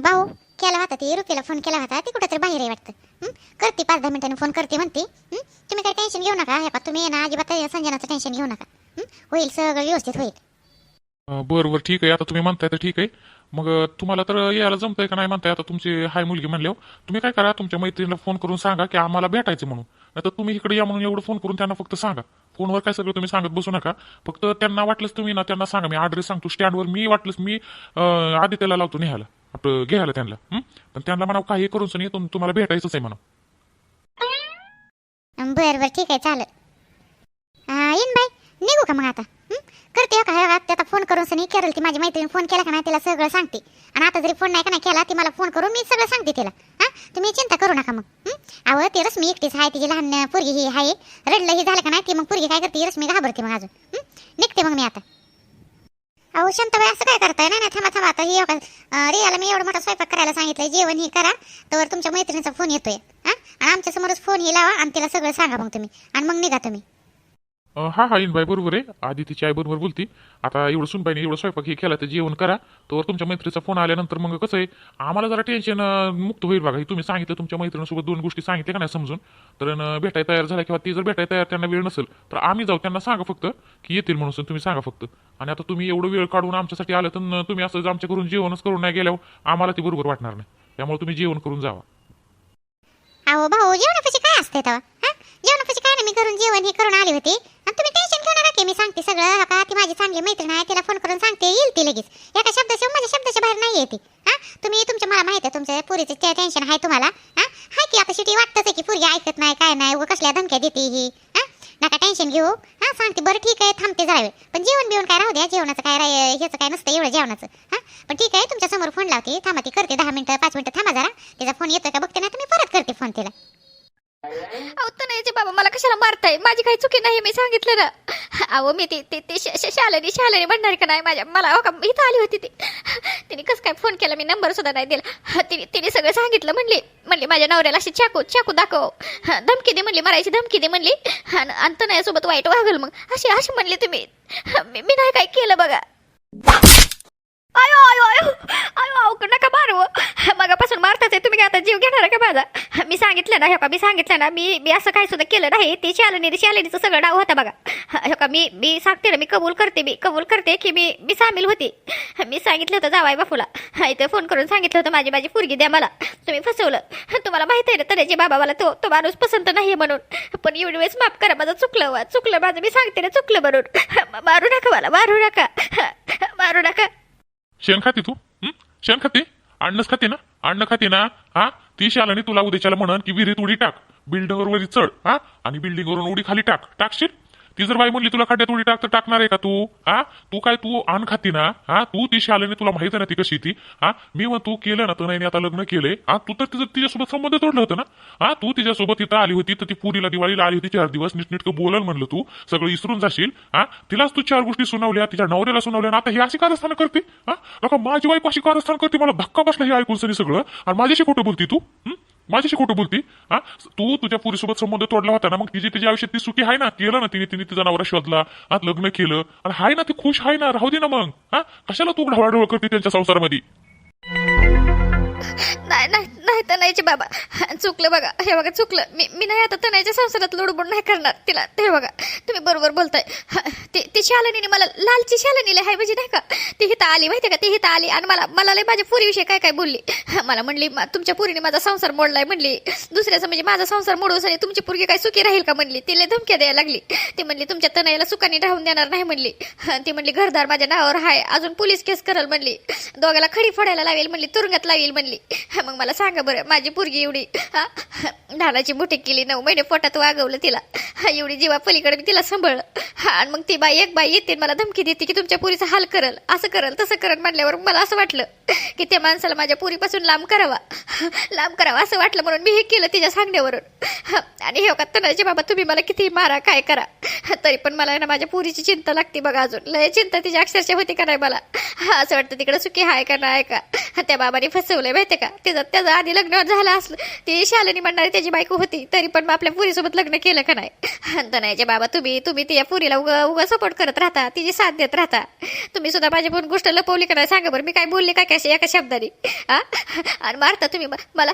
भाऊ केला होता ती रुपीला फोन केला होता ती कुठंतरी बाहेर आहे वाटतं. करते पाच दहा मिनिटांनी फोन करते म्हणते. तुम्ही काही टेन्शन घेऊ नका हे पा तुम्ही ये ना अजिबात संजनाचं टेन्शन घेऊ नका. होईल सगळं व्यवस्थित होईल. बर बरं बरं ठीक आहे. आता तुम्ही म्हणताय तर ठीक आहे. मग तुम्हाला तर यायला जमतंय का नाही म्हणताय? आता तुमची हाय मुलगी म्हणल्यावर तुम्ही काय करा तुमच्या मैत्रिणीला फोन करून सांगा की आम्हाला भेटायचं म्हणून. नाही तर तुम्ही इकडे या म्हणून एवढं फोन करून त्यांना फक्त सांगा. फोनवर काय सगळं तुम्ही सांगत बसू नका. फक्त त्यांना वाटलंच तुम्ही ना त्यांना सांगा. मी ॲड्रेस सांगतो. स्टँडवर मी वाटलंच मी आदित्यला लावतो निघायला आपलं घ्यायला त्यांना. पण त्यांना म्हणा काही करून नाही तुम- तुम्हाला भेटायचंच आहे म्हणा बरं बरं ठीक आहे चालेल. येईन बाई. निघू का मग आता? करते हो का? आता फोन करून सनी केरल ती माझी मैत्रीण फोन केला का नाही तिला सगळं सांगते. आणि आता जरी फोन नाही का नाही केला ती मला फोन करून मी सगळं सांगते तिला. हा? तुम्ही चिंता करू नका मग. हं? अहो ती रश्मी एकटीच आहे तिची लहान पोरगी ही आहे. रडलं ही झालं का नाही ती मग पोरगी काय करते? रश्मी घाबरते मग अजून. निघते मग मी आता. अहो शांताबाई असं काय करताय? नाही नाही थांबा थांबा. आता ही बघा, रियाला मी एवढा मोठा स्वयंपाक करायला सांगितलंय. जेवण ही करा. तर तुमच्या मैत्रिणीचा फोन येतोय. हा? आणि आमच्या समोरच फोन ही लावा आणि तिला सगळं सांगा मग तुम्ही. आणि मग निघा तुम्ही. हा हा इनबाई बरोबर आहे. आधी तिची आई बरोबर बोलती. आता एवढं सुनबाईने एवढं स्वयंपाक हे केला तर जेवण करा. तर तुमच्या मैत्रीचा फोन आल्यानंतर मग कसं आहे आम्हाला जरा टेन्शन मुक्त होईल बघा. तुम्ही सांगितलं तुमच्या मैत्रिणीसोबत दोन गोष्टी सांगितल्या का नाही समजून? तर भेटाय तयार झाला किंवा ती जर भेटाय तयार त्यांना वेळ नसेल तर आम्ही जाऊ त्यांना सांगा फक्त की येतील म्हणून तुम्ही सांगा फक्त. आणि आता तुम्ही एवढं वेळ काढून आमच्यासाठी आलं तर तुम्ही असं आमच्या करून जेवणच करून नाही गेल्यावर आम्हाला ती बरोबर वाटणार नाही. त्यामुळे तुम्ही जेवण करून जावा. अहो भाऊ जेवणापाशी काय असते जेवणापाशी काय नाही मी करून जेवण हे करून आले होते. आणि मी सांगते सगळं. का ती माझी चांगली मैत्रीण आहे तिला फोन करून सांगते येईल ती लगेच. एका शब्दाशिवाय हो, माझ्या शब्दाच्या बाहेर नाही येते. हा? तुम्ही तुमच्या मला माहिती आहे तुमच्या पुरीचं टेन्शन आहे तुम्हाला. हा? हाय की आता शेवटी वाटतंच आहे की पुरी ऐकत नाही काय नाही उगा कसल्या धमक्या देते ही. हा? नका टेन्शन घेऊ. हां सांगते बरं ठीक आहे थांबते जावे पण जेवण बिवण काय राहू द्या जेवणाचं काय राय- ह्याचं काय नसतं एवढं जेवणाचं. हा? पण ठीक आहे तुमच्यासमोर फोन लावते. थांबा ती करते दहा मिनटं पाच मिनटं थांबा जरा. तिचा फोन येतोय का बघते ना तुम्ही परत करते फोन तिला. अहो तनयचे बाबा मला कशाला मारताय? माझी काही चुकी नाही मी सांगितलं ना. अहो मी ती ते ती श- श- शालिनी शालिनी म्हणणार का नाही माझ्या मला हो का इथं आली होती ती. तिने कसं काय फोन केला मी नंबर सुद्धा नाही दिला. तिने तिने सगळं सांगितलं म्हणली म्हणली माझ्या नवऱ्याला अशी चाकू चाकू दाखव. हं, धमकी दे म्हणली मारायची धमकी दे म्हणली. आणि आणि तनयासोबत वाईट वागल मग. अशी अशी म्हणली तुम्ही. मी मी नाही काय केलं बघा. आयो आयो आयो आयो आयो नका मारू. मगापासून मारताच आहे तुम्ही आता जीव घेणार का माझा? मी सांगितलं ना हे का मी सांगितलं ना मी मी असं काही सुद्धा केलं नाही. ते शालिनी शालिनीचं सगळं डाव होता बघा. हे का मी मी सांगते ना मी कबूल करते मी कबूल करते की मी मी सामील होती. मी सांगितलं होतं जावाय बापूला. इथे फोन करून सांगितलं होतं माझी माझी पोरगी द्या मला. तुम्ही फसवलं. तुम्हाला माहिती आहे ना तऱ्याचे बाबा मला तो तो माणूस पसंत नाही म्हणून. पण एवढी वेळेस माफ करा माझं चुकलं वा चुकलं माझं मी सांगते ना चुकलं म्हणून. मारू नका मला मारू नका. मारू नका. शेण खाती तू? हं? शेण खाती अण्णच खाते ना अण्ण खाते ना हा? ती आणि तुला उद्याच्याला म्हणन की विहिरीत उडी टाक. बिल्डिंगवर वरी चढ. हा? आणि बिल्डिंगवरून उडी खाली टाक. टाकशील? ती जर बाई म्हणली तुला खड्ड्यात उडी टाक तर टाकणार आहे का तू? हा? तू काय तू आण खाती ना? हा? तू ती शालेने तुला माहीत आहे ना ती कशी ती? हा? मी मग तू केलं ना तर नाही आता लग्न केले. हा? तू तर तिचं तिच्यासोबत संबंध तोडलं होतं ना? हा? तू तिच्यासोबत तिथं आली होती तर ती पुरीला दिवाळीला आली होती चार दिवस. नीटनीटकं बोलल म्हणलं तू. सगळं इसरून जाशील. हा? तिलाच तू चार गोष्टी सुनावल्या तिच्या नवऱ्याला सुनावल्या. आता हे अशी कारस्थान करते? हा? माझी बाईक अशी कारस्थान करते. मला धक्का बसला हे ऐकून सनी सगळं. आणि माझ्याशी खोटं बोलती तू? माझ्याशी खोटं बोलती? हा? तू तुझ्या पुरीसोबत संबंध तोडला होता ना मग तिची तिच्या आयुष्यात ती सुखी आहे ना? केलं ना तिने तिने तिचा नवरा शोधला हा लग्न केलं. आणि हाय ना ती खुश आहे ना? राहू दे ना मग हा? कशाला तू ढवळाढवळ करते त्यांच्या संसारामध्ये? नाही नाही. नाही तनायचे बाबा. चुकलं बघा. हे बघा चुकलं. मी मी नाही आता तनायच्या संसारात लुडबुड नाही करणार. तिला ते बघा. तुम्ही बरोबर बोलताय. ती ती शालिनीने मला लालची शालिनीला हाय म्हणजे नाही का? ती हिथं आली माहिती का? ती हिता आली आणि मला मला लय माझ्या पुरीविषयी काय काय बोलली? मला म्हणली तुमच्या पुरीने माझा संसार मोडलाय म्हणली. दुसऱ्याचं म्हणजे माझा संसार मोडूसाठी आणि तुमची पुरगी काय सुखी राहील का? म्हणली. तिला धमक्या द्यायला लागली. ती म्हणली तुमच्या तनयाला सुखाने राहून देणार नाही म्हणली. ती म्हणली घरदार माझ्या नावावर हाय. अजून पोलीस केस करल म्हणली. दोघाला खडी फोडायला लावेल म्हणली. तुरुंगात लावेल म्हणली. मग मला सांग बरं माझी पोरगी एवढी हा, धानाची बुटीक केली नऊ महिने पोटात वागवलं तिला. हा, एवढी जीवा पलीकडे मी तिला सांभाळलं. हा आणि मग ती बाई एक बाई येते मला धमकी देते की तुमच्या पुरीचा हाल करल असं करल तसं करल म्हटल्यावर मला असं वाटलं की त्या माणसाला माझ्या पुरीपासून लांब करावा. लांब करावा असं वाटलं म्हणून मी हे केलं तिच्या सांगण्यावरून. आणि हे का तणाचे बाबा तुम्ही मला किती मारा काय करा तरी पण मला ना माझ्या पुरीची चिंता लागते बघा अजून. लय चिंता तिच्या अक्षरशः होती का नाही मला? हा, असं वाटतं तिकडे सुखी हाय का नाही का? त्या बाबाने फसवलंय माहितीये का? तिचा त्याचा आधी लग्न झालं असलं ती शालिनी म्हणणारी त्याची बायको होती तरी पण मग आपल्या पुरीसोबत लग्न केलं का नाही? नाही बाबा तुम्ही तुम्ही त्या पुरीला उगा उगा सपोर्ट करत राहता तिची साथ देत राहता. तुम्ही सुद्धा माझी पण गोष्ट लपवली का नाही? सांगा बरं मी काय बोलले काय काय एका शब्दाने? हा आणि मारता तुम्ही मला?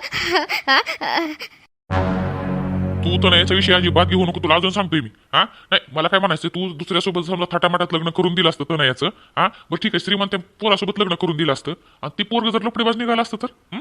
तू तर याचा विषय अजिबात घेऊ नको तुला अजून सांगतोय मी. हा नाही मला काय म्हणायचं तू दुसऱ्यासोबत समजा थाटामाटात लग्न करून दिलं असतं तर याचं. हा बरं ठीक आहे श्रीमंत पोरासोबत लग्न करून दिलं असतं. आणि ती पोरग जर लपडेबाज निघालं असतं तर?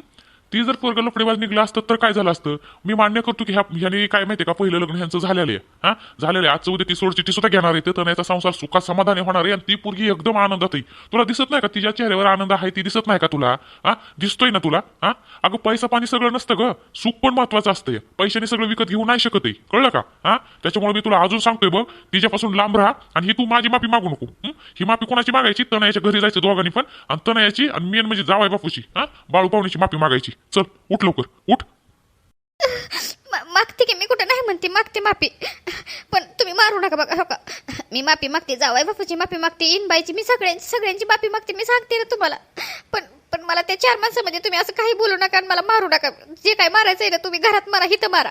ती जर पोरग लफडेबाज निघला असतं तर काय झालं असतं? मी मान्य करतो की ह्या ह्याने काय माहितीये का? पहिलं लग्न ह्यांचं झालेलं आहे. हा? झालेलं आहे. आजचं उद्या ती सोडचिठी सुद्धा घेणार आहे. तर याचा संसार सुखात समाधानी होणार आहे आणि ती पोरगी एकदम आनंदात आहे. तुला दिसत नाही का? तिच्या चेहऱ्यावर आनंद आहे ती दिसत नाही का तुला? हा? दिसतोय ना तुला? हा? अगं पैसा पाणी सगळं नसतं ग. सुख पण महत्वाचं असतंय. पैशाने सगळं विकत घेऊ नाही शकत आहे. कळलं का? हा? त्याच्यामुळे मी तुला अजून सांगतोय बघ तिच्यापासून लांब राहा आणि ही तू माझी माफी मागू नको. ही? माफी कोणाची मागायची? तनयाच्या घरी जायचं दोघांनी पण. आणि तनयाची आणि मेन म्हणजे जावाय बापूची. हा? बाळू पाहुण्याची माफी मागायची. चल उठ लवकर उठ. मा- मागते की मी कुठं नाही म्हणते मागते माफी. पण तुम्ही मारू नका बघा हो का? मी माफी मागते जावाय बापूची माफी मागते इनबाईची मी सगळ्यांची सगळ्यांची माफी मागते मी सांगते ना तुम्हाला. पण पण मला त्या चार माणसामध्ये तुम्ही असं काही बोलू नका आणि मला मारू नका. जे काय मारायचं आहे ना तुम्ही घरात मारा हिथं मारा.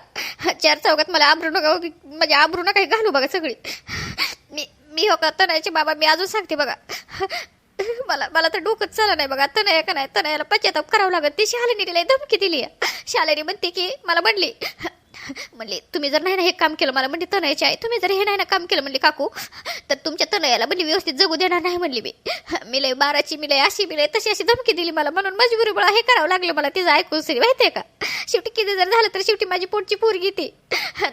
चार चौकात मला आबरू नका म्हणजे आबरू नका घालू बघा सगळी. मी मी हो का तनयाचे बाबा मी अजून सांगते बघा. मला मला तर डोकंच चाललं नाही बघा. तनया का नाही? तनयाला पश्चाताप करावं लागत ती शालिनीला धमकी दिली शालिनी म्हणते की मला म्हणली. म्हणले तुम्ही जर नाही ना हे काम केलं मला म्हणजे तनयाची आहे तुम्ही जर हे नाही ना काम केलं म्हणले काकू तर तुमच्या तनयाला म्हणली व्यवस्थित जगू देणार नाही म्हणली मी. मी लय बाराची मी लय अशी मी लय तशी अशी धमकी दिली मला म्हणून मजबुरी मला हे करावं लागलं मला तिचं ऐकून सरी माहितीये का? शेवटी किती जर झालं तर शेवटी माझी पोटची पोरगी ती.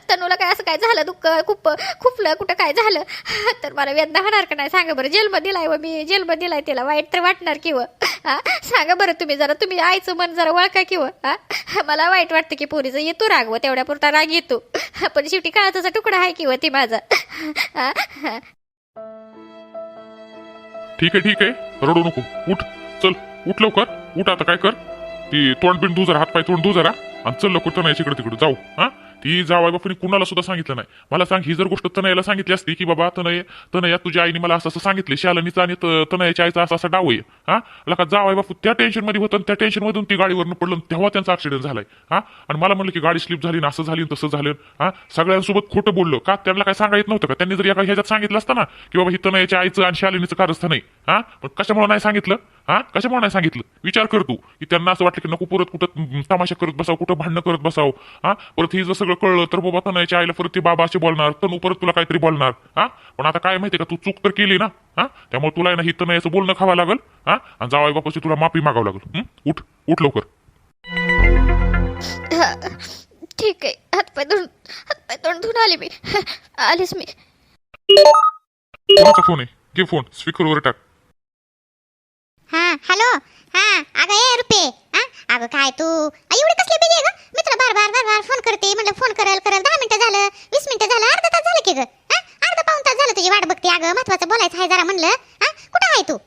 तनूला काय असं काय झालं दुःख खूप खुपलं कुठं काय झालं? तर मला वेदना होणार का नाही? सांगा बरं जेलमध्ये दिलाय व मी जेलमध्ये दिलाय त्याला वाईट तर वाटणार किंवा हां? सांगा बरं तुम्ही जरा तुम्ही आईचं मन जरा वळका किंवा हां? मला वाईट वाटतं की पोरीचं येतो रागव तेवढ्या पुरता राग येतो. पण शेवटी काळाचा तुकडा आहे किंवा ते माझा. ठीक आहे ठीक आहे. रडू नको. उठ. चल. उठ लवकर. उठ आता काय कर. ती तोंड बिंड धू जरा हात पाय तोंड धू जरा. आणि चल लवकर तनया इकडे तिकडे. जाऊ. हा? ती जावाय बापून कुणाला सुद्धा सांगितलं नाही. मला सांग ही जर गोष्ट तनयाला सांगितली असती की बाबा तनय तनया तुझ्या आईने मला असं असं सांगितले शालनीचा आणि तनयाच्या आईचा असा असा डाव आहे. हा? लका जावाय बापू त्या टेन्शनमध्ये होतं आणि त्या टेन्शन मधून ती गाडीवरनं पडलं तेव्हा त्यांचा ऍक्सिडेंट झालाय. हा? आणि मला म्हणलं की गाडी स्लिप झाली ना असं झाली तसं झालं. हा? सगळ्यांसोबत खोटं बोललो. का? त्यांना काय सांगा येत नव्हतं का? त्यांनी जर एका ह्याच्यात सांगितलं असतं ना की बाबा ही तनयाच्या आईचं आणि शालिनीचं कारस्थान आहे. हा? पण कशामुळे नाही सांगितलं? हा? कशामुळे नाही सांगितलं? विचार कर तू की त्यांना असं वाटलं की नको परत कुठं तमाशा करत बसाव कुठं भांडणं करत बसाव. हा? परत ही जर सगळं कळलं तर बाबा तनयाच्या आईला परत ते बाबा असे बोलणार तनू परत तुला काहीतरी बोलणार. हा? पण आता काय माहितीये का तू चूक तर केली ना? हा? त्यामुळे तुला ना ही तनयाचं बोलणं खावं लागल. हा? आणि जावाई बापाची तुला माफी मागावं लागल? उठ उठ लवकर. ठीक आहे. हातपाय धुवून हातपाय तोंड धुवून आले मी. आलीच मी. कोणाचा फोन आहे? घे फोन. स्पीकरवर टाक. हॅलो हा अगं ए रुपे. हा? अगं काय तू? एवढे एवढी कसली बिजी आहे ग? मी तुला बार बार बार बार फोन करते. म्हटलं फोन करायला करायला दहा मिनिटं झालं वीस मिनिटं झालं अर्धा तास झालं की ग. हा? अर्धा पाऊन तास झालं तुझी वाट बघते. अगं महत्वाचं बोलायचं आहे जरा म्हणलं. हा? कुठं आहे तू?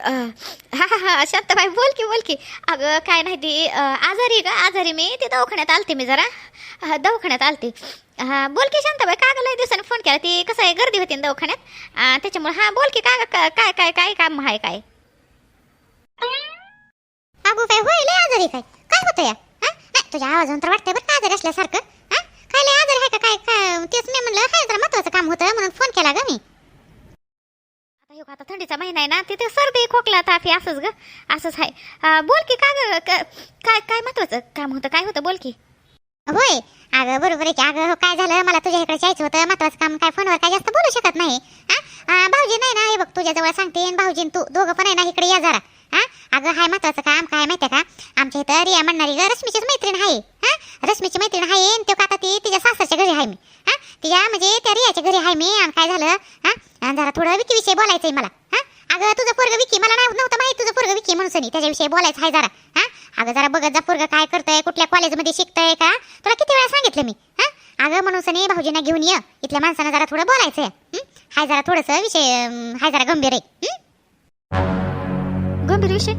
हा हा हा शांताबाई बोल की बोल की. अगं काय नाही ती आजारी का आजारी मी. ते दवाखान्यात आलते मी जरा. दवाखान्यात आलते. हा बोल की शांताबाई का लय दिवसाने फोन केला. ती कसं आहे गर्दी होती ना दवाखान्यात? त्याच्यामुळे हा बोल की का गं, का- काय काय काय काम आहे काय? अगो काय होय लय आजारी काय? काय होतं या? हा? नाही तुझ्या आवाजावरून तर वाटतंय बरं का आजारी असल्यासारखं. हा? काय लय आजारी आहे का काय? काय तेच मी म्हणलं काय जरा महत्वाचं काम होतं म्हणून फोन केला ग मी. आता आता थंडीचा महिना आहे ना तिथे सर्दी खोकला ताफी असंच ग असंच आहे. बोल की क- काय काय महत्वाचं काम होतं काय होतं बोल की? होय. अगं बरोबर आहे की. अगं हो, काय झालं? मला तुझ्या इकडे जायचं होतं. महत्वाचं काम काय? फोनवर काय जास्त बोलू शकत नाही. हा? भाऊजी नाही ना? हे बघ तुझ्याजवळ सांगते. भाऊजी तू दोघं पण आहे ना इकडे या जरा. हा? अगं हाय महत्वाचं काम काय माहितीये का? आमच्या इथं रिया म्हणणारी ग रश्मीचीच मैत्रीण आहे. हा? रश्मीची मैत्रीण आहे तो का ती तिच्या सासरच्या घरी आहे मी. हा? तिच्या म्हणजे त्या रियाच्या घरी आहे मी. आणि काय झालं? हा? आणि जरा थोडं विकी विषयी बोलायचंय मला. अगं तुझं पोरग विकी मला नाही नव्हतं माहिती तुझं पोरग विकी म्हणून सनी. त्याच्याविषयी बोलायचं आहे जरा. हा? अगं जरा बघत जा पोरग काय करतंय कुठल्या कॉलेजमध्ये शिकतंय का? तुला किती वेळा सांगितलं मी हा? अगं म्हणून सनी भाऊजींना घेऊन ये. इथल्या माणसानं जरा थोडं बोलायचं आहे हाय जरा थोडंसं विषय हाय जरा गंभीर आहे. गंभीर विषय?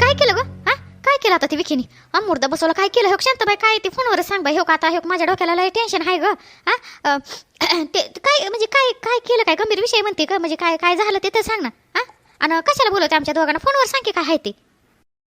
काय केलं ग? हा? काय केलं आता ती विकीनी? अमूर्दा बसवला काय केलं? हो शांताबाई काय ते फोनवर सांग बाई. हो का आता हो माझ्या डोक्याला लय टेन्शन आहे ग. हा? ते काय म्हणजे काय काय केलं काय? गंभीर विषय म्हणते ग. म्हणजे काय काय झालं ते तर सांग ना. आणि कशाला बोलवते आमच्या दोघांना? फोनवर सांग की काय आहे ते.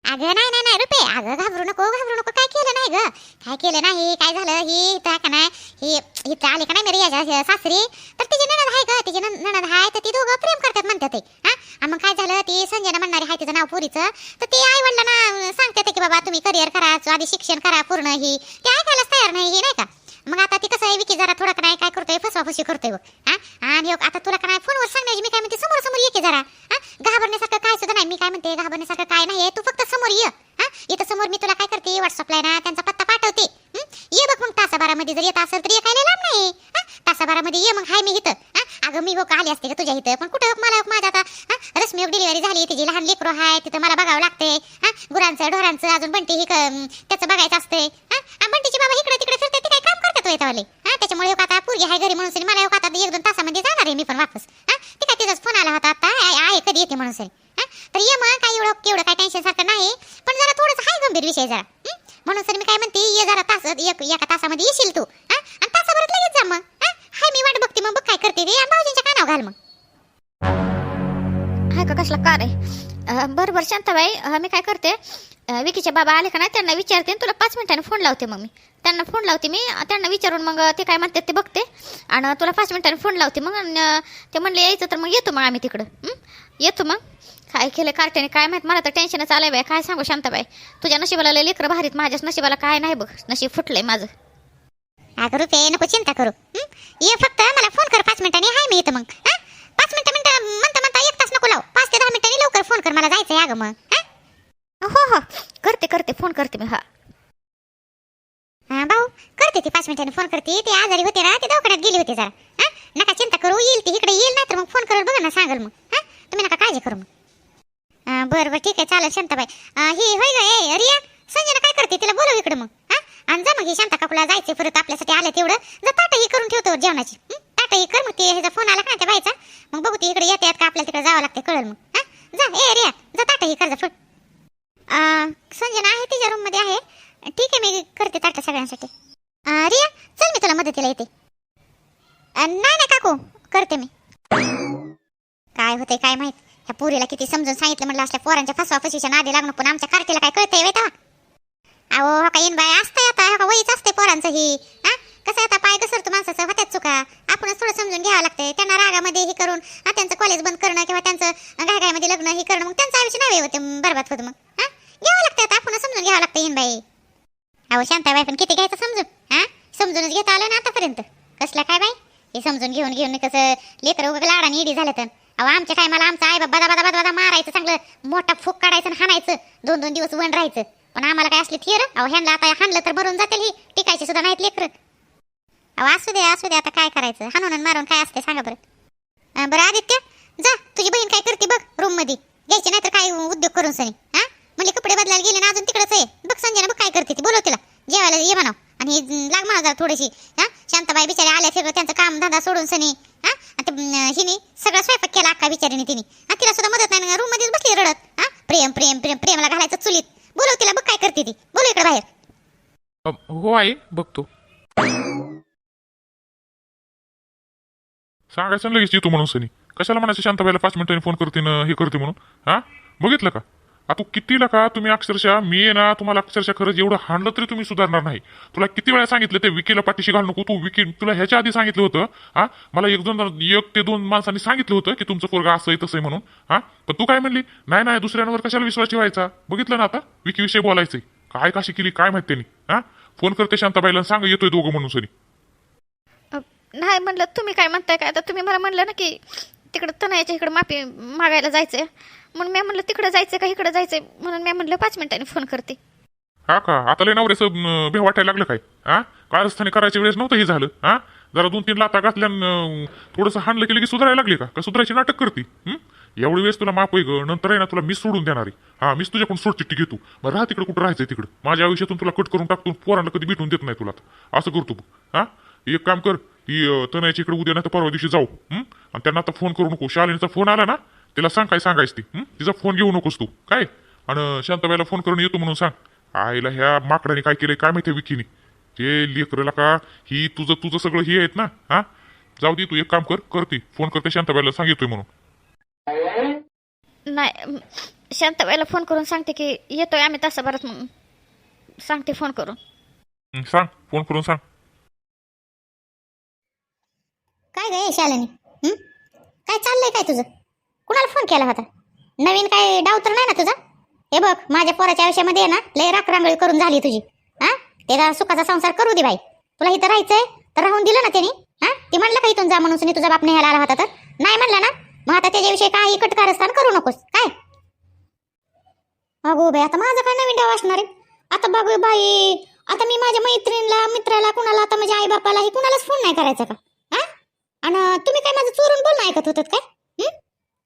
अगं नाही नाही नाही रुपे. अगं घाबरू नको घाबरू नको. काय केलं नाही ग? काय केलं नाही? काय झालं? ही इथं का नाही? ही इथं आली का नाही मेरी याच्या सासरी? तर तिची नणद आहे ग. तिची नण- नणद आहे तर ती दोघं प्रेम करतात म्हणतात ते. हा? मग काय झालं? ती संजना म्हणणारी आहे तिचं नाव पुरीचं. तर ती आई वडिलांना सांगतात की बाबा तुम्ही करिअर करा आधी शिक्षण करा पूर्ण ही. ते ऐकायलाच तयार नाही हे नाही का? मग आता ती कसं आहे विकी जरा थोडं का काय करतोय फसवाफसवी करतोय बघ. हा? आणि आता तुला काय फोनवर सांगण्याची मी काय म्हणते समोर समोर ये की जरा. घाबरण्यासारखं काय सुद्धा नाही मी काय म्हणते घाबरण्यासारखं काय नाही तू फक्त समोर ये. हा? इथं समोर मी तुला काय करते व्हॉट्सअपला ना त्यांचा पत्ता पाठवते. ये बघ मग तासाभरामध्ये जर येत असेल तर ये काय लाभ लांब नाही. हा? तासाभरामध्ये ये मग हाय मी इथं. हा? अगं मी हो का आली असते का तुझ्या इथं पण कुठं हो, मला हो, माझ्या आता रश्मी डिलिव्हरी झाली तिची लहान लेकरो आहे तिथं मला बघावं लागते. हा? गुरांचं ढोरांचं अजून बंटी ही त्याचं बघायचं असतंय. हा? बंटीची बाबा इकडे तिकडे फिरते ते काय काम करतात हो येतावाले हा त्याच्यामुळे हो का आता पोरगी आहे घरी म्हणून मला हो का आता एक दोन तासामध्ये जाणार आहे मी पण वापस. हा ते काय तिचाच फोन आला होता आता आहे कधी येते म्हणून सरी तर ये मग काय एवढं केवढं काय टेन्शन सारखं नाही. पण जरा थोडंसं हाय गंभीर विषय जरा. म्हणून सर मी काय म्हणते ये जरा तास एक एका तासामध्ये येशील तू. हा आणि तासाभरात लगेच जा मग. हाय मी वाट बघते मग बघ काय करते ते. भाऊजींच्या कानावर घाल मग. हाय का कसला कार आहे अं, बरं बरं शांताबाई मी काय करते विकीचे बाबा आले का नाही त्यांना विचारते. आणि तुला पाच मिनिटांनी फोन लावते मग मी. त्यांना फोन लावते मी. त्यांना विचारून मग ते काय म्हणतात ते बघते. आणि तुला पाच मिनिटांनी फोन लावते मग. ते म्हणले यायचं तर मग येतो मग आम्ही तिकडं. येतो मग. काय केलं कार्ट्याने काय माहीत. मला तर टेन्शनच आलंय बाय काय सांगू शांताबाई? तुझ्या नशिबाला लय लेकरं भारीत. माझ्याच नशिबाला काय नाही बघ. नशीब फुटलंय माझं. अगं रुपये नको चिंता करू. ये फक्त मला फोन कर पाच मिनिटांनी. हाय मी येतो मग. पाच मिनिटं मिनिटं म्हणता म्हणता एक तास नको लाव. पाच ते दहा मिनिटांनी लवकर फोन कर. मला जायचंय अगं मग. हो हो करते करते. फोन करते मी हा. हा भाऊ करते ती पाच मिनिटांनी फोन करते. ती आजारी होते ना ती दवाखान्यात गेली होती जरा. हा? नका चिंता करू येईल ती. इकडे येईल नाही तर मग फोन करून बघा ना सांगाल मग. हा? तुम्ही नका काळजी करू मग. बर बरं बरं ठीक आहे. चालेल शांताबाई. अं, ही होय ग ए रिया संजना काय करते? तिला बोलव इकडे मग. हा? आणि जा मग ही शांता काकूला जायचं परत आपल्यासाठी आलं तेवढं. जर ताट ही करून ठेवतो जेवणाची. हं? ही कर मग ते ह्याचा फोन आला का त्या बायचा मग बघू ती इकडे येते का आपल्याला तिकडे जावं लागते कळल मग. हा? जा ए रिया जा ताट ही कर जा संजना आहे तिच्या रूममध्ये आहे. ठीक आहे मी करते ताटा सगळ्यांसाठी. रिया चल मी तुला मदतीला येते. नाही नाही काकू करते मी. काय होते काय माहीत? ह्या पुरीला किती समजून सांगितलं म्हणलं असल्या पोरांच्या फसवा फशीच्या नादी लागणं पण आमच्या कारखेला काय कळतंय वेता अहो हो का येईन बाय असतंय आता हो का वहीच असते पोरांचं ही. हा कसं आता पाय घसरतो माणसाचं होत्यात चुका. आपणच थोडं समजून घ्यावं लागतंय. त्यांना रागामध्ये हे करून त्यांचं कॉलेज बंद करणं किंवा त्यांचं घायघायमध्ये लग्न हे करणं मग त्यांचं आयुष्य नाही होते बरबाद होतं मग. हा घ्यावं लागतं आता आपण समजून घ्यावं लागतं येईन बाई. अहो शांताबाई पण किती घ्यायचं समजून हा? समजूनच घेता आलं ना आतापर्यंत. कसला काय बाई? हे समजून घेऊन घेऊन कसं लेकर उगा लाडाने इडी झालं तर. अहो आमच्या टायमाला आमचा आई बाबा बदा बदा बदा मारायचं चांगलं मोठा फुक काढायचं आणि हाणायचं. दोन दोन दिवस वन राहायचं. पण आम्हाला काय असली थिअर अहो ह्यांना आता हाणलं तर भरून जातील ही. टिकायची सुद्धा नाहीत लेकर. अहो असू दे असू दे आता काय करायचं? हाणून मारून काय असते सांगा बरं. बरं आदित्य जा तुझी बहीण काय करते बघ रूममध्ये घ्यायची नाही तर काय उद्योग करून सनी हा? म्हणजे कपडे बदलायला गेले ना अजून तिकडेच आहे. बघ संजना बघ काय करते ती. बोलव तिला. जेवायला ये म्हणाव आणि लाग म्हणा जरा थोडीशी. हा? शांताबाई बिचारी आल्या सगळं. त्यांचं काम धंदा सोडून सनी. हा? ते, हिने सगळा स्वयंपाक केला अक्का बिचारीने तिने. हा तिला सुद्धा मदत नाही. रूम मध्येच बसली रडत. हा? प्रेम प्रेम प्रेम प्रेमला घालायचं चुलीत. बोलव तिला बघ काय करते ती. बोलव इकडे बाहेर. हो आई बघतो सांगायचं लगेच येतो म्हणून सनी. कशाला म्हणायचं शांताबाईला पाच मिनिटांनी फोन करते ना हे करते म्हणून? हा? बघितलं का? आता तू कितीला का तुम्ही अक्षरशः मी आहे ना तुम्हाला अक्षरशः खरंच एवढं हाणलं तरी तुम्ही सुधारणार नाही. तुला किती वेळा सांगितलं ते विकीला पाठीशी घालू नको तू विकी तुला ह्याच्या आधी सांगितलं होतं हा? मला एक दोन एक ते दोन माणसांनी सांगितलं होतं की तुमचं पोरगा असं आहे तसं आहे म्हणून हा? पण तू काय म्हणली? नाही नाही दुसऱ्यांवर कशाला विश्वास ठेवायचा? बघितलं ना आता? विकीविषयी बोलायचं बोलायचंय. काय काशी केली काय माहिती त्यांनी हा? फोन करते शांताबाईला सांग येतोय दोघं म्हणून सरी नाही म्हणलं तुम्ही काय म्हणताय काय? आता तुम्ही मला म्हणलं ना की तिकडं तनयाच्या इकडं माफी मागायला जायचंय. म्हणून मी म्हणलं तिकडं जायचं का इकडं जायचंय? म्हणून मी म्हणलं पाच मिनिटांनी फोन करते. हा का? आता लय नवऱ्याचं भे वाटायला लागलं काय? हा? कारस्थानी करायच्या वेळेस नव्हतं हे झालं. हा? जरा दोन तीन लाता घातल्या थोडंसं हाणलं केलं की सुधारायला लागली का? का सुधारायची नाटक करते? हं? एवढी वेळेस तुला माप आहे ग नंतर आहे ना तुला मी सोडून देणार आहे. हा मीच तुझ्याकडून सोडचिट्टी घेतो. मग राहा तिकडे कुठं राहायचं तिकडं. माझ्या आयुष्यातून तुला कट करून टाकतो पोरांना कधी भेटून देत नाही तुला असं करतो बघ. हा? एक काम कर अं, तनयाच्या इकडे उद्या नाही तर परवा दिवशी जाऊ हं? आणि त्यांना आता फोन करू नको. शालिनीचा फोन आला ना तिला सांग काय सांगायचं ती हं? तिचा फोन घेऊ नकोस तू. काय? आणि शांताबाईला फोन करून येतो म्हणून सांग. आईला ह्या माकडाने काय केलंय काय माहिती विकीने? ते लेकरला का ही तुझं तुझं सगळं हे आहेत ना हा? जाऊ दे तू एक काम कर करते. फोन करते शांताबाईला सांगितोय म्हणून. नाही शांताबाईला फोन करून सांगते की येतोय आम्ही तासाभरात म्हणून. सांगते फोन करून. हं, सांग फोन करून सांग. काय ग शालिनी? काय चाललंय काय तुझं? कुणाला फोन केला होता? नवीन काय डाव तर नाही ना तुझा? हे बघ माझ्या पोराच्या आयुष्यामध्ये आहे ना लय राखरांगळी करून झाली तुझी. हा? त्याला सुखाचा संसार करू दे बाई. तुला इथं राहायचंय तर राहून दिलं ना त्याने. हा? ती म्हणलं का इथून जा म्हणून सुनी तुझा बाप न्यायला आला होता तर? नाही म्हणलं ना? मग आता त्याच्याविषयी काही कटकारस्थान करू नकोस. काय? अगो बाई आता माझं काय नवीन डाव असणार आहे? आता बघू बाई आता मी माझ्या मैत्रिणीला मित्राला कुणाला आता माझ्या आई बापाला हे कुणालाच फोन नाही करायचा का? आणि तुम्ही काय माझं चोरून बोलणं ऐकत होतात काय? हं?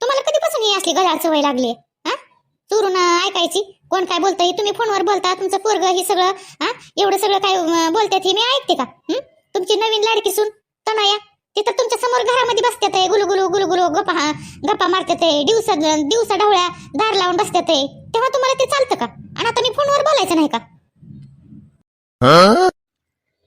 तुम्हाला कधीपासून ही असली गजाळ सवय लागली हा? चोरून अं, ऐकायची? कोण काय बोलतंय? तुम्ही फोनवर बोलता तुमचं पोरग हे सगळं हा? एवढं सगळं काय अं, बोलतात हे मी ऐकते का? हं? तुमची नवीन लाडकी सून तनया ते तर तुमच्यासमोर घरामध्ये बसतात आहे गुलुगुलू गुलुगुलू गप्पा हा, गप्पा मारतात आहे दिवसा दिवसा ढवळ्या दार लावून बसतात आहे. तेव्हा तुम्हाला ते चालतं का? आणि आता मी फोनवर बोलायचं नाही का?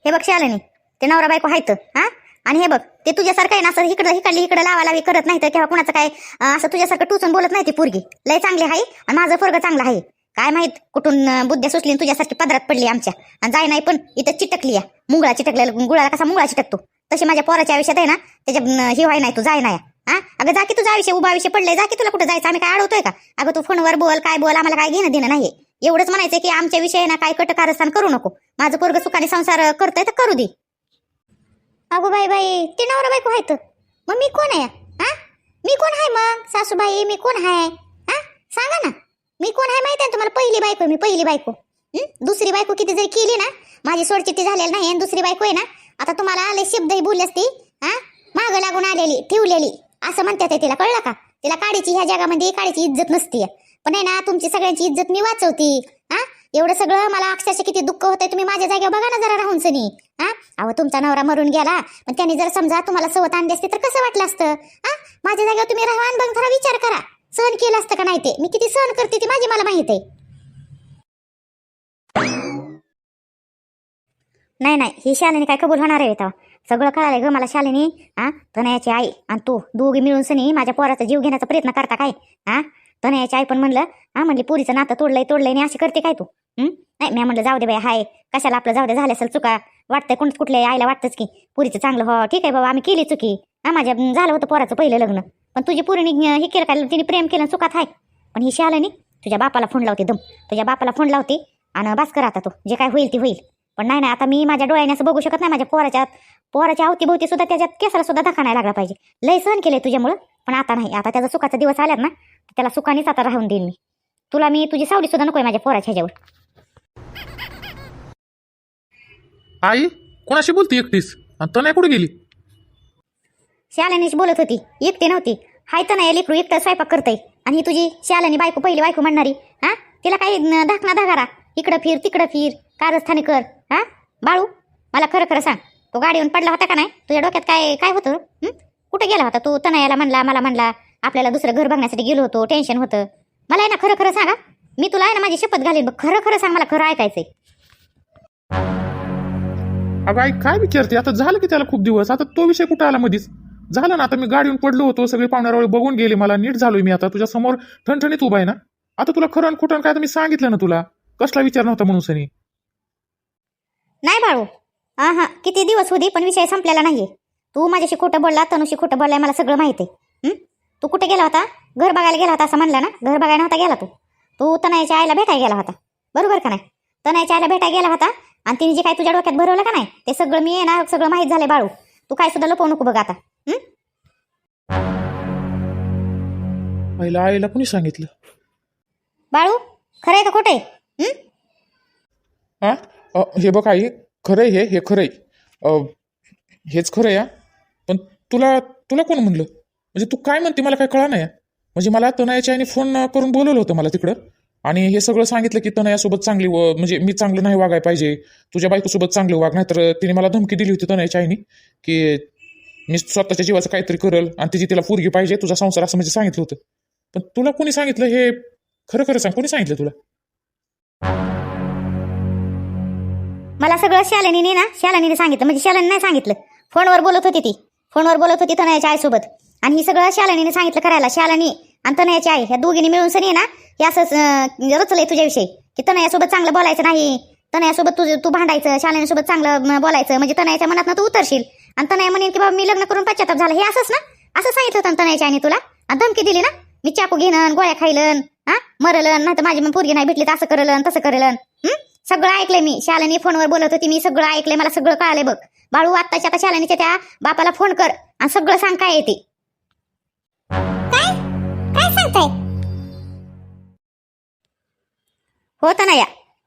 हे बघ शालिनी ते नवरा बायको आहेत हा? आणि हे बघ ते तुझ्यासारखं आहे ना असं इकडं इकडली इकडं लावा लावी करत नाही तर किंवा कुणाचं काय असं तुझ्यासारखं टुचून बोलत नाही ती पोरगी. लय चांगली आहे आणि माझं पोरग चांगलं आहे. काय माहीत कुठून बुद्ध्या सुचली तुझ्यासारखी पदरात पडली आमच्या. आणि जाय नाही पण इथं चिटकली या मुंगळा चिटकलेला गुळाला कसा मुंगळा चिटकतो. तशी माझ्या पोराच्या आयुष्यात आहे ना त्याच्या अं, हे व्हाय नाही तू जाय नाही. हा? अगं जा की तुझा आयुष्य उभा आयुष्य पडलंय जा की तुला कुठं जायचं आम्ही काय अडवतोय का? अगं तू फोनवर बोल काय बोल आम्हाला काय घेणं देणं नाही एवढंच म्हणायचं की आमच्या विषयी ना काय कटकारस्थान करू नको. माझं पोरग सुखाने संसार करतोय तर करू दे. अगो बाई बाई ते नवरा बायको आहेत. मग मी कोण आहे? हा मी कोण आहे मग? सासूबाई मी कोण आहे? हा सांगा ना. मी कोण आहे माहिती आहे तुम्हाला? पहिली बायको आहे मी पहिली बायको. दुसरी बायको किती जरी केली ना माझी सोडचिट्टी झालेली नाही आणि दुसरी बायको आहे ना आता तुम्हाला आले शब्दही बोलली असती हा मागं लागून आलेली ठेवलेली असं म्हणतात तिला कळलं का? तिला काडीची ह्या जगामध्ये काडीची इज्जत नसते पण आहे ना तुमची सगळ्यांची इज्जत मी वाचवती हा एवढं सगळं मला अक्षरशः किती दुःख होतंय तुम्ही माझ्या जागेवर बघा ना जरा राहून सनी. हा? अहो तुमचा नवरा मरून गेला पण त्याने जर समजा तुम्हाला सवत आणली असते तर कसं वाटलं असतं? हा? माझ्या जागेवर तुम्ही राहा आणि बघ जरा विचार करा. सहन केलं असतं का नाही ते? मी किती सहन करते ती माझी मला माहीत आहे. नाही नाही ही शालिनी काय कबूल होणार आहे तेव्हा सगळं कळालंय ग मला शालिनी. हा? तनयाची आई आणि तू दोघी मिळून सनी माझ्या पोराचा जीव घेण्याचा प्रयत्न करता काय? हा? तनयाची आई पण म्हणलं हा म्हणली पुरीचं नातं तोडलंय तोडलंय आणि अशी करते काय तू? नाही मी म्हणलं जाऊ दे बाई हाय कशाला आपलं जाऊ दे झालं असेल चुका वाटतंय कोण कुठल्या आईला वाटतंच की पुरीचं चांगलं हो ठीक आहे बाबा आम्ही केली चुकी. हा माझ्या झालं होतं पोराचं पहिलं लग्न पण तुझी पुरीने हे केलं काय तिने प्रेम केलं चुकात आहे पण ही नाही तुझ्या बापाला फोन लावते दम. तुझ्या बापाला फोन लावते आणि बस कर आता तो जे काय होईल ते होईल. पण नाही नाही आता मी माझ्या डोळ्याने असं बघू शकत नाही माझ्या पोराच्या पोराच्या अवतीभोवती सुद्धा त्याच्यात केसाला सुद्धा धक्का नाही लागला पाहिजे. लय सहन केले तुझ्यामुळं पण आता नाही आता त्याचा सुखाचा दिवस आल्यात ना त्याला सुखानेच आता राहून देईन मी. तुला मी तुझी सावली सुद्धा नकोय माझ्या पोराच्या ह्याच्यावर. आई कोणाशी बोलती एकटीस? आणि तनया कुठे गेली? शालानीच बोलत होती. एकटी नव्हती. हाय तर नाही लेकरू एकटं स्वयंपाक करतय. आणि ही तुझी शालानी बायको पहिली बायको म्हणणारी हा? तिला काही न- धाकना धागारा? इकडं फिर तिकडं फिर. कारस्थानी कर हा? बाळू मला खरं खरं सांग. तो गाडीवरून पडला होता का नाही? तुझ्या डोक्यात काय काय होतं? हं? कुठे गेला होता तू? तनयाला म्हणला मला म्हणला. आपल्याला दुसरं घर बघण्यासाठी गेलो होतो टेन्शन होतं. मला आहे ना खरं खरं सांगा मी तुला आहे ना माझी शपथ घालीन बघ खरं खरं सांग मला खरं ऐकायचंय. अगं आई काय विचारते? आता झालं की त्याला खूप दिवस आता तो विषय कुठं आला मधीच? झालं ना आता मी गाडीवर पडलो होतो सगळे पाहुण्यावर बघून गेले मला नीट झालोय मी आता तुझ्या समोर ठणठणीत उभा आहे ना? आता तुला खरं आणि खोटं आणि काय तर मी सांगितलं ना तुला? कसला विचार नव्हता म्हणून सनी? नाही बाळू. हा हा किती दिवस होती पण विषय संपलेला नाहीये. तू माझ्याशी खोटं बोलला तनुशी खोटं बोललाय मला सगळं माहिती आहे. हं? तू कुठे गेला होता? घर बघायला गेला होता असं म्हणलं ना? घर बघायला नव्हता गेला तू? तू तनयाच्या आईला भेटायला गेला होता. बरोबर का नाही? तनयाच्या आईला भेटायला गेला होता आणि तिने जे काही तुझ्या डोक्यात भरवलं का नाही ते सगळं मी ना सगळं माहीत झालंय बाळू. तू काय सुद्धा लपवू नको बघ आता. हं? आईला आईला कुणी सांगितलं? बाळू खरं आहे का खोटं आहे? हं? हा? अ, हे बघ आई खरंय हे हे खरंय अ, हेच खरंय पण तुला तुला कोण म्हणलं? म्हणजे तू काय म्हणते मला काय कळा नाही म्हणजे मला तनयाच्या आईने फोन करून बोलवलं होतं मला तिकडं. आणि हे सगळं सांगितलं की तनयासोबत चांगली व म्हणजे मी चांगलं नाही वागाय पाहिजे. तुझ्या बायकोसोबत चांगलं वाग नाही तर तिने मला धमकी दिली होती तनयाच्या आईने की मी स्वतःच्या जीवाचं काहीतरी करल आणि तिची तिला पोरगी पाहिजे तुझा संसार असं म्हणजे सांगितलं होतं. पण तुला कोणी सांगितलं हे खरं खरं सांग कोणी सांगितलं तुला? मला सगळं शालिनीने ना शालिनीने सांगितलं. म्हणजे शालिनी नाही सांगितलं. फोनवर बोलत होती ती. फोनवर बोलत होती तनयाच्या आईसोबत. आणि ही सगळं शालिनीने सांगितलं करायला. शालानी आणि तनयाची आई ह्या दोघींनी मिळून सनी ना हे असं रचलंय तुझ्याविषयी. की तनयासोबत चांगलं बोलायचं नाही तनयासोबत तुझं तू भांडायचं शालेनीसोबत चांगलं बोलायचं म्हणजे तनयाच्या मनात तू उतरशील. आणि तनया म्हणेन की बाबा मी लग्न करून पश्चाताप झाला. हे असंच ना असं सांगितलं होतं तनयाच्या आईने तुला? आणि धमकी दिली ना मी चाकू घेणं गोळ्या खायलन हा मरलन नाही तर माझी मग पोरगी नाही भेटली तर असं करलन तसं करलन. सगळं ऐकलंय मी. शालानी फोनवर बोलत होती मी सगळं ऐकलंय मला सगळं कळालंय बघ. बाळू आत्ताच्या आता शालानीच्या त्या बापाला फोन कर आणि सगळं सांग काय येते काय? काय सांगताय? होतं ना या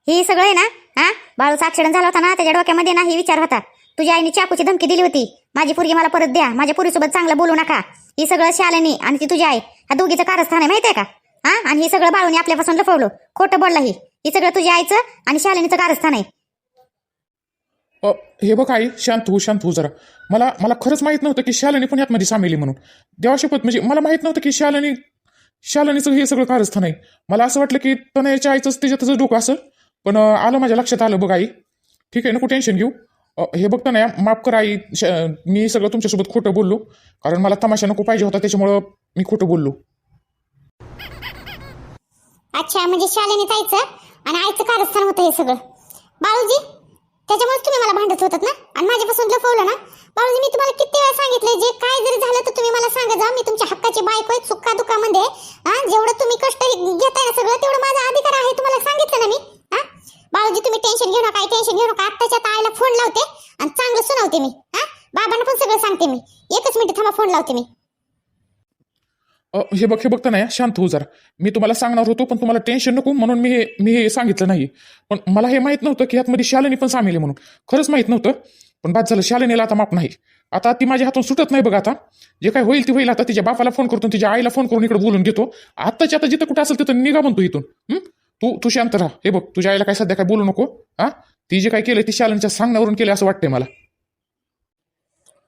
ही सगळं आहे ना? हा? बाळूचा ऍक्सिडेंट झाला होता ना त्याच्या डोक्यामध्ये ना ही विचार होता. तुझ्या आईने चाकूची धमकी दिली होती. माझी पोरगी मला परत द्या. माझ्या पोरीसोबत चांगलं बोलू नका. ही सगळं शालिनी आणि ती तुझी आई ह्या दोघीचं कारस्थान आहे माहितीये का? हा? आणि ही सगळं बाळूने आपल्यापासून लपवलं. खोटं बोलला ही. ही सगळं तुझ्या आईचं आणि शालिनीचं कारस्थान आहे. अ, हे बघ आई शांत हो शांत हो जरा. मला मला खरंच माहीत नव्हतं की शालिनी पण यातमध्ये सामील आहे म्हणून. देवाशपथ म्हणजे मला माहीत नव्हतं की शालिनी शालिनीचं हे सगळं कारस्थान आहे. मला असं वाटलं की तनयाच्या आईचंच त्याच्यातच डोकं असेल पण आलं माझ्या लक्षात आलं बघ आई. ठीक आहे नको टेन्शन घेऊ. हे बघता ना माफ कर आई. श- मी सगळं तुमच्यासोबत खोटं बोललो. कारण मला तमाशा नको पाहिजे होता त्याच्यामुळं मी खोटं बोललो. अच्छा म्हणजे शालेने जायचं आणि आईचं कारस्थान होतं हे सगळं. बाळूजी त्याच्यामुळे तुम्ही मला भांडत होतात ना? आणि माझ्यापासून लपवलं ना? बाळूजी मी तुम्हाला किती वेळा सांगितलंय जे काय जरी झालं तर तुम्ही मला सांगा जा मी तुमच्या हक्काची बायको आहे सुक्का दुकामध्ये हा जेवढं तुम्ही कष्ट घेताय ना सगळं तेवढं माझा अधिकार आहे तुम्हाला सांगितलं ना मी. हा? बाळूजी तुम्ही टेन्शन घेऊ नका टेन्शन घेऊ नका. आत्ताच्या आता फोन लावते आणि चांगलं सुनावते मी. हा? बाबांना पण सगळं सांगते मी. एकच मिनिट थांबा फोन लावते मी. हे बघ हे बघता नाही शांत हो जरा. मी तुम्हाला सांगणार होतो पण तुम्हाला टेन्शन नको म्हणून मी हे मी हे सांगितलं नाही. पण मला हे माहीत नव्हतं की यातमध्ये शालिनी पण सामील आहे म्हणून. खरंच माहीत नव्हतं. पण बाद झालं शालिनीला आता माप नाही. आता ती माझ्या हातून सुटत नाही बघ आता. जे काय होईल ती होईल. आता तिच्या बापाला फोन करतो तिच्या आईला फोन करून इकडे बोलून घेतो. आत्ताच्या आता जिथं कुठं असेल तिथं निघा म्हणतो इथून. तू तू शांत राहा. हे बघ तुझ्या आईला काय सध्या काय बोलू नको. हा? ती जे काय केलं ती शालनच्या सांगण्यावरून केलं असं वाटतंय मला.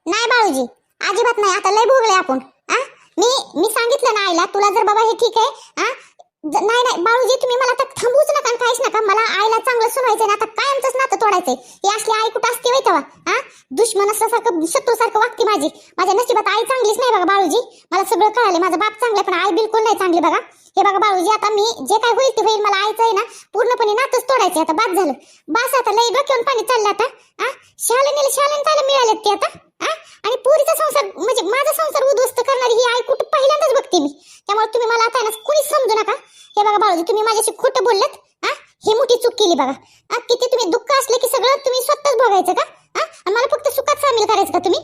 नाही बाळूजी अजिबात नाही. आता लय भोगले आपण. मी मी सांगितलं ना आईला तुला जर बाबा हे ठीक आहे आ नाही नाही बाळूजी तुम्ही मला आता थांबूच नका आणि काहीच नका. मला आईला चांगलं सुनायचं ना आता कायमचंच नातं तोडायचंय. हे असली आई कुठं असते तेव्हा हा? दुश्मन असल्यासारखं शत्रूसारखं वागते माझी. माझ्या नशिबात आई चांगलीच नाही बघा बाळूजी. मला सगळं कळालं माझा बाप चांगला पण आई बिलकुल नाही चांगली बघा. हे बघा बाळूजी आता मी जे काय होईल ते होईल. मला आईचं आहे ना पूर्णपणे नातच तोडायचं आता बाद झालं. बास आता लई डोक्यावर पाणी चाललं आता हा? शालन शालन जायला मिळालेत ते आता. आ? आणि पोरीचा संसार म्हणजे माझा संसार उद्ध्वस्त करणारी ही आई कुठं पहिल्यांदाच बघते मी. त्यामुळे तुम्ही मला आता आहे ना कुणीच समजू नका. हे बघा बाळूजी तुम्ही माझ्याशी खोटं बोललेत हे मोठी चूक केली बघा. आ किती तुम्ही दुःख असले की सगळं तुम्ही स्वतःच बघायचं का? आ? आणि मला फक्त सुखात सामील करायचं का तुम्ही?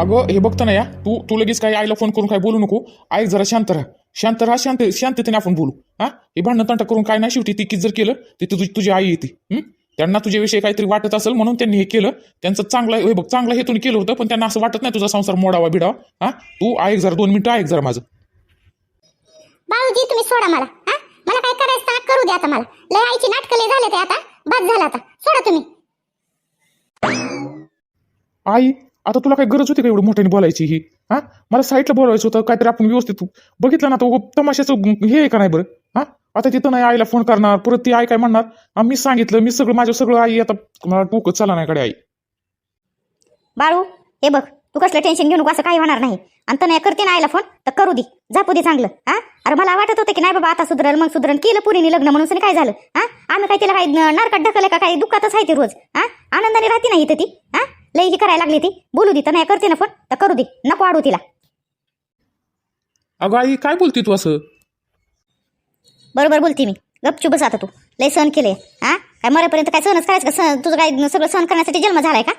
अगं हे बघतो ना या तू तू लगेच काही आईला फोन करून काय बोलू नको. आई जरा शांत राहा. शांत राहा शांत शांततेने आपण बोलू. हा हे भांडण तंटा करून काय नाही शेवटी ती किती जर केलं ते तुझी तुझी आई येते. हं? त्यांना तुझ्याविषयी काहीतरी वाटत असेल म्हणून त्यांनी हे केलं. त्यांचं चांगलं हे बघ चांगलं हेतून केलं होतं पण त्यांना असं वाटत नाही तुझा संसार मोडावा बिडावा हा? तू ऐक जरा दोन मिनिटं ऐक जरा माझं. बाळूजी तुम्ही सोडा मला हा? मला काय करायचं तर करू द्या आता मला. लय आईची नाटकं लय झाले ते आता. बाद झालं आता. सोडा तुम्ही. आई आता तुला काय गरज होती का एवढं मोठ्याने बोलायची ही? हा? मला साईडला बोलायचं होतं काहीतरी आपण व्यवस्थित बघितलं ना उगाच तमाशाचं हे आहे का नाही बरं? आता तिथं नाही आईला फोन करणार परत ती आई काय म्हणणार? मी सांगितलं मी सगळं माझं सगळं आई आता मला डोकं चला नाही कडे आई. बाळू हे बघ तू कसलं टेन्शन घेऊ नको असं काही होणार नाही. आणि तर नाही करते ना आईला फोन तर करू दे. झापू दे चांगलं हा? अरे मला वाटत होतं की नाही बाबा आता सुधरल मग सुधरल. केलं पुरीने लग्न म्हणून काय झालं हा? आम्ही काय तिला काही नारकात ढकललं का काही दुःखातच आहे ती रोज हा? आनंदाने राहते नाही इथं ती हा? लई ही करायला लागली ती. बोलू दे तर नाही करते ना फोन तर करू दे. नको वाढू तिला. अगं आई काय बोलती तू असं? बरोबर बोलते मी. गपचूप बस आता तू. लय सहन केले हा? काय मरेपर्यंत काय सहनच करायचं का? सहन तुझं काय सगळं सहन करण्यासाठी जन्म झालाय का?